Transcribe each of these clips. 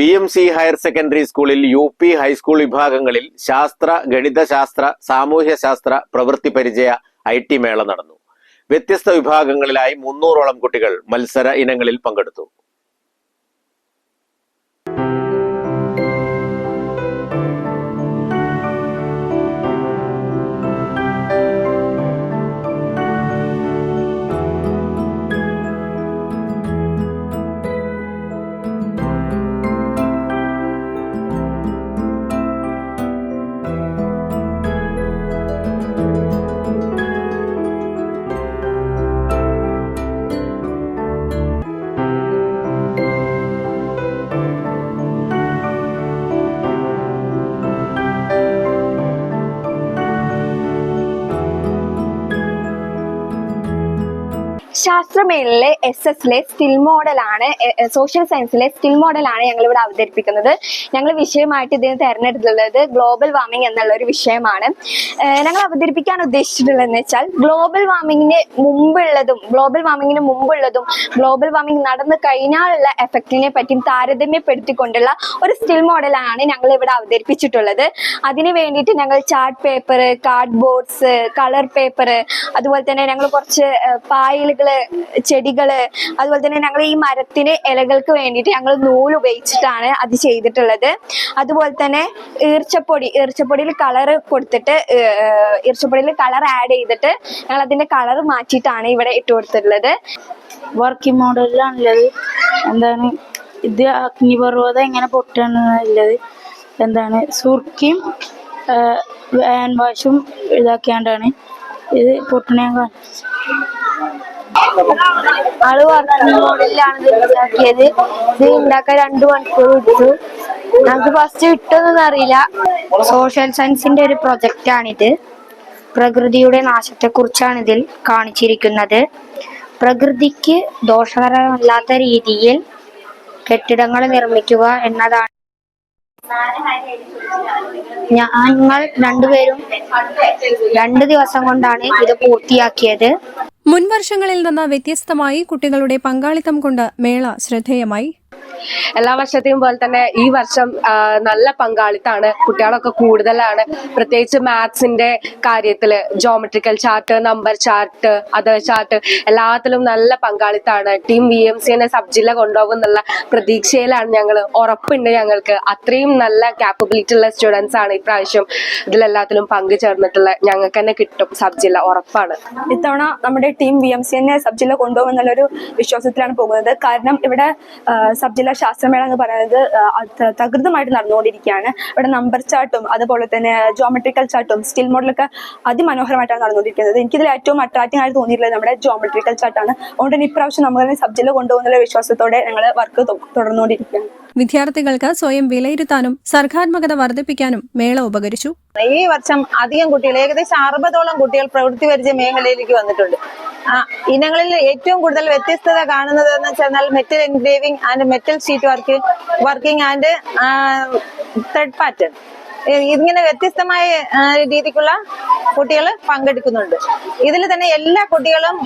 V M C higher secondary സ്കൂളിൽ U P high school വിഭാഗങ്ങളിൽ ശാസ്ത്ര ഗണിതശാസ്ത്ര സാമൂഹ്യശാസ്ത്ര പ്രവൃത്തി പരിചയ ഐ ടി മേള നടന്നു. വ്യത്യസ്ത വിഭാഗങ്ങളിലായി മുന്നൂറോളം കുട്ടികൾ മത്സര ഇനങ്ങളിൽ പങ്കെടുത്തു. ശാസ്ത്രമേളിലെ എസ് എസിലെ സ്റ്റിൽ മോഡലാണ് സോഷ്യൽ സയൻസിലെ സ്റ്റിൽ മോഡലാണ് ഞങ്ങൾ ഇവിടെ അവതരിപ്പിക്കുന്നത്. ഞങ്ങൾ വിഷയമായിട്ട് ഇതിന് തെരഞ്ഞെടുത്തുള്ളത് ഗ്ലോബൽ വാർമിംഗ് എന്നുള്ള ഒരു വിഷയമാണ് ഞങ്ങൾ അവതരിപ്പിക്കാൻ ഉദ്ദേശിച്ചിട്ടുള്ളതെന്ന് വെച്ചാൽ ഗ്ലോബൽ വാർമിങ്ങിന് മുമ്പുള്ളതും ഗ്ലോബൽ വാർമിങ്ങിന് മുമ്പുള്ളതും ഗ്ലോബൽ വാർമിംഗ് നടന്നു കഴിഞ്ഞാലുള്ള എഫക്റ്റിനെ പറ്റിയും താരതമ്യപ്പെടുത്തിക്കൊണ്ടുള്ള ഒരു സ്റ്റിൽ മോഡലാണ് ഞങ്ങൾ ഇവിടെ അവതരിപ്പിച്ചിട്ടുള്ളത്. അതിന് വേണ്ടിയിട്ട് ഞങ്ങൾ chart paper card boards colour paper അതുപോലെ തന്നെ ഞങ്ങൾ കുറച്ച് പായലുകൾ ചെടികൾ അതുപോലെ തന്നെ ഞങ്ങൾ ഈ മരത്തിന് ഇലകൾക്ക് വേണ്ടിയിട്ട് ഞങ്ങൾ നൂൽ ഉപയോഗിച്ചിട്ടാണ് അത് ചെയ്തിട്ടുള്ളത്. അതുപോലെ തന്നെ ഈർച്ചപ്പൊടി ഈർച്ചപ്പൊടിയിൽ കളർ കൊടുത്തിട്ട് ഈർച്ചപ്പൊടിയിൽ കളർ ആഡ് ചെയ്തിട്ട് ഞങ്ങൾ അതിന്റെ കളർ മാറ്റിയിട്ടാണ് ഇവിടെ ഇട്ട് കൊടുത്തിട്ടുള്ളത്. വർക്കിംഗ് മോഡലിലാണുള്ളത് എന്താണ്? ഇത് അഗ്നിപർവതം എങ്ങനെ പൊട്ടുന്നത് എന്താണ്? സുർക്കിയും ഹാൻഡ് വാഷും ഇതാക്കിയാണ്ടാണ്. ഇത് പൊട്ടണ ആൾ പറഞ്ഞു മോഡലിലാണ് ഇത് ഉണ്ടാക്കിയത് ഇത് ഉണ്ടാക്കാൻ രണ്ടു മണിക്കൂർ എടുത്തു ഞങ്ങൾക്ക് ഫസ്റ്റ് കിട്ടുമെന്നൊന്നും അറിയില്ല. സോഷ്യൽ സയൻസിന്റെ ഒരു പ്രൊജക്റ്റ് ആണിത്. പ്രകൃതിയുടെ നാശത്തെക്കുറിച്ചാണ് ഇതിൽ കാണിച്ചിരിക്കുന്നത്. പ്രകൃതിക്ക് ദോഷകരമല്ലാത്ത രീതിയിൽ കെട്ടിടങ്ങൾ നിർമ്മിക്കുക എന്നതാണ്. ഞങ്ങൾ രണ്ടുപേരും രണ്ട് ദിവസം കൊണ്ടാണ് ഇത് പൂർത്തിയാക്കിയത്. മുൻവർഷങ്ങളിൽ നിന്ന് വ്യത്യസ്തമായി കുട്ടികളുടെ പങ്കാളിത്തം കൊണ്ട് മേള ശ്രദ്ധേയമായി. എല്ലാ വർഷത്തെയും പോലെ തന്നെ ഈ വർഷം നല്ല പങ്കാളിത്താണ്. കുട്ടികളൊക്കെ കൂടുതലാണ്. പ്രത്യേകിച്ച് മാത്സിന്റെ കാര്യത്തിൽ geometrical chart number chart other chart എല്ലാത്തിലും നല്ല പങ്കാളിത്താണ്. ടീം വി എം സിനെ സബ് ജില്ല കൊണ്ടുപോകും എന്നുള്ള പ്രതീക്ഷയിലാണ് ഞങ്ങൾ ഉറപ്പുണ്ട് ഞങ്ങൾക്ക്. അത്രയും നല്ല കാപ്പബിലിറ്റി ഉള്ള സ്റ്റുഡൻസ് ആണ് ഇപ്രാവശ്യം ഇതിലെല്ലാത്തിലും പങ്കുചേർന്നിട്ടുള്ള ഞങ്ങൾക്ക് തന്നെ കിട്ടും സബ് ജില്ല ഉറപ്പാണ്. ഇത്തവണ നമ്മുടെ ടീം വി എം സിനെ സബ് ജില്ല കൊണ്ടുപോകും എന്നുള്ളൊരു വിശ്വാസത്തിലാണ് പോകുന്നത്. കാരണം ഇവിടെ സബ് ജില്ലാ ശാസ്ത്രമേള എന്ന് പറയുന്നത് തകൃതമായിട്ട് നടന്നുകൊണ്ടിരിക്കുകയാണ്. ഇവിടെ നമ്പർ ചാർട്ടും അതുപോലെ തന്നെ ജോമെട്രിക്കൽ ചാർട്ടും സ്റ്റിൽ മോഡലൊക്കെ അതിമനോഹരമായിട്ടാണ് നടന്നുകൊണ്ടിരിക്കുന്നത്. എനിക്കിതിൽ ഏറ്റവും അട്രാക്റ്റിംഗ് ആയിട്ട് തോന്നിയിട്ടുള്ളത് നമ്മുടെ ജോമെട്രിക്കൽ ചാർട്ടാണ് അതുകൊണ്ട് തന്നെ ഇപ്രാവശ്യം നമ്മൾ തന്നെ സബ്ജക്റ്റിൽ കൊണ്ടുപോകുന്ന വിശ്വാസത്തോടെ ഞങ്ങൾ വർക്ക് തുടർന്നുകൊണ്ടിരിക്കുകയാണ്. വിദ്യാർത്ഥികൾക്ക് സ്വയം വിലയിരുത്താനും സർഗാത്മകത വർദ്ധിപ്പിക്കാനും മേള ഉപകരിച്ചു. ഈ വർഷം അധികം കുട്ടികൾ ഏകദേശം അറുപതോളം കുട്ടികൾ പ്രവൃത്തി പരിചയ മേഖലയിലേക്ക് വന്നിട്ടുണ്ട്. ഇനങ്ങളിൽ ഏറ്റവും കൂടുതൽ വ്യത്യസ്തത കാണുന്നത് എന്ന് വെച്ചാൽ metal engraving and metal sheet work working and thread pattern ഇങ്ങനെ വ്യത്യസ്തമായ രീതിക്കുള്ള കുട്ടികൾ പങ്കെടുക്കുന്നുണ്ട്. ഇതിൽ തന്നെ എല്ലാ കുട്ടികളും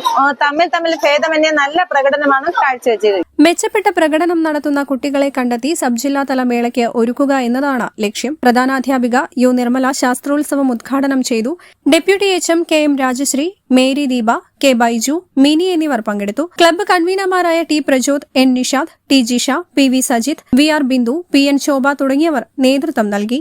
തമ്മിൽ തമ്മിൽ ഭേദമന്യേ നല്ല പ്രകടനമാണ് കാഴ്ചവെച്ചത്. മെച്ചപ്പെട്ട പ്രകടനം നടത്തുന്ന കുട്ടികളെ കണ്ടെത്തി സബ് ജില്ലാതല മേളയ്ക്ക് ഒരുക്കുക എന്നതാണ് ലക്ഷ്യം. പ്രധാനാധ്യാപിക യു നിർമ്മല ശാസ്ത്രോത്സവം ഉദ്ഘാടനം ചെയ്തു. Deputy H M K M Rajasree Mary Deepa K Baiju Mini എന്നിവർ പങ്കെടുത്തു. Club കൺവീനർമാരായ T Prajod N Nishad T Jisha P V Sajith V R Bindu P N Shobha തുടങ്ങിയവർ നേതൃത്വം നൽകി.